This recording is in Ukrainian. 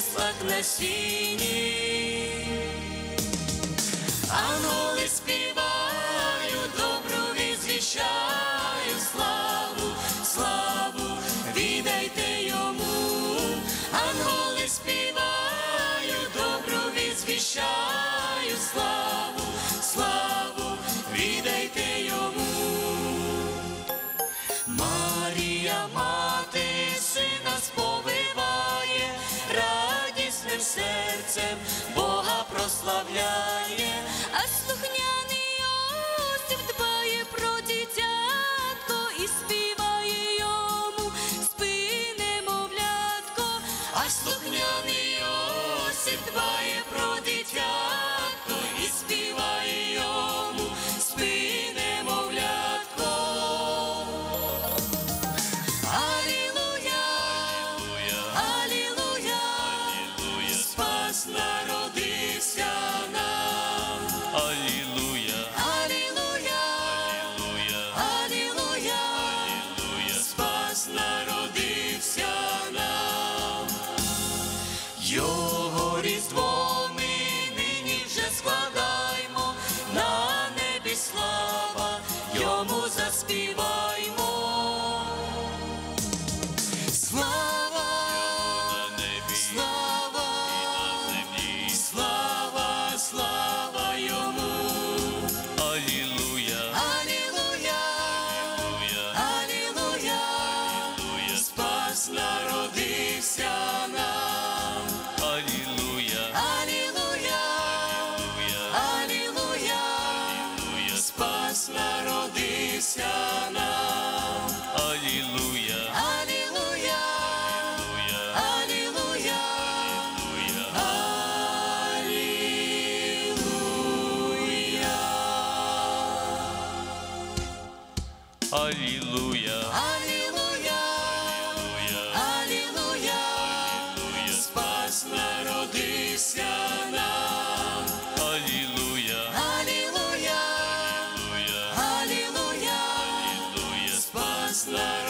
креслах на сіні, Анголи співають, добру відзвіщають славу, славу, віддайте. серцем Бога прославляй. Your Аллилуйя. Аллилуйя. Аллилуйя. Аллилуйя. Аллилуйя, Спас народився нам. Аллилуйя. Аллилуйя. Аллилуйя. Аллилуйя. Спас народився